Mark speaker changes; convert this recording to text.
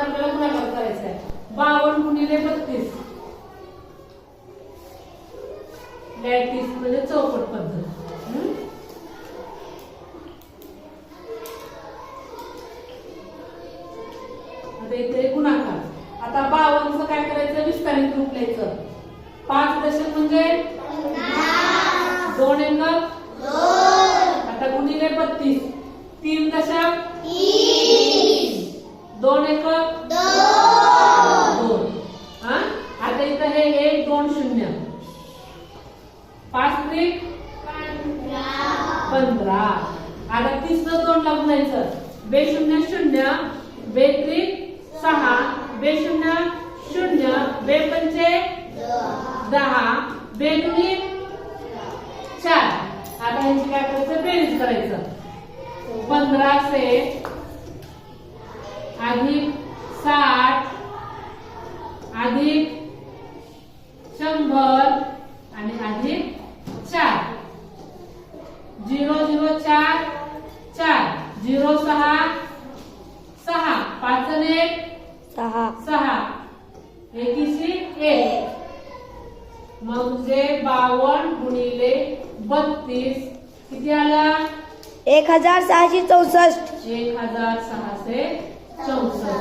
Speaker 1: पद्धतीने आपल्याला गुणाकार करायचा आहे बावन्न गुणिले बत्तीस. लॅटिस म्हणजे चौपट पद्धत. हं? आता इथे गुणाकार. आता बावनचं काय करायचं? विस्तारित रूप लिहायचं. पाच दशक म्हणजे? दोन एकक आता गुणिले बत्तीस. तीन दशक? दोन एकक एक दोन शून्य पाच त्रिक पंधरा. आता तिसरं दोन ला गुणायचं बे शून्य शून्य बे त्रिक सहा बे शून्य शून्य बे पंचे दहा बे दुनी चार. आता ह्याची काय करायचं? बेरीज करायचं. पंधराशे अधिक साठ अधिक शंभर आणि अधिक चार. झिरो झिरो चार चार. झिरो सहा सहा. पाच एक.
Speaker 2: सहा.
Speaker 1: सहा. एकीशी एक. म्हणजे बावन्न गुणिले बत्तीस. किती आला?
Speaker 2: एक हजार सहाशे चौसष्ट.
Speaker 1: एक हजार सहाशे चौसष्ट.